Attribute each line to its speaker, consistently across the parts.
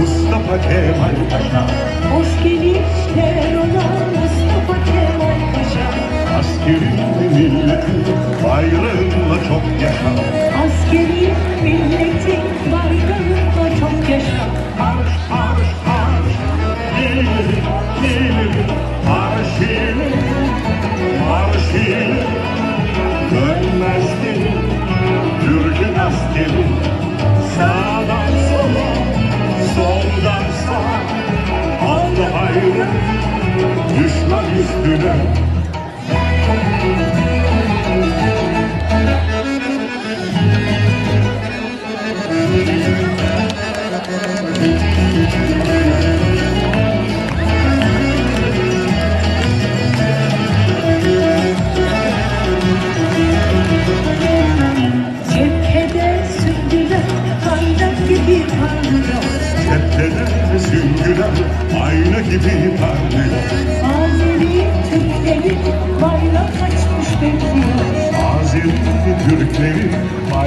Speaker 1: Mustafa Kemal Paşa.
Speaker 2: Hoş gelişler ona Mustafa Kemal Paşa.
Speaker 1: Askerin ve milletin çok yaşa.
Speaker 2: Askerin millet
Speaker 1: üstüne Tepeler süngüler ayna gibi parlıyor.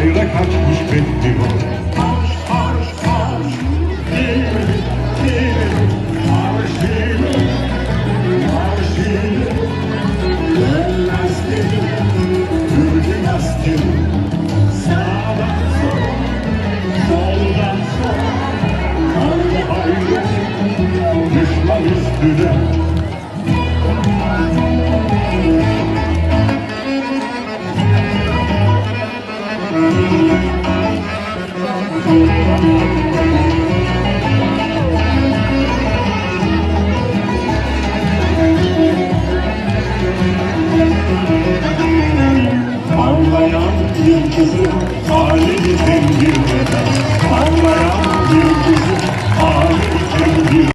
Speaker 1: Bayrak açmış ben Thank you.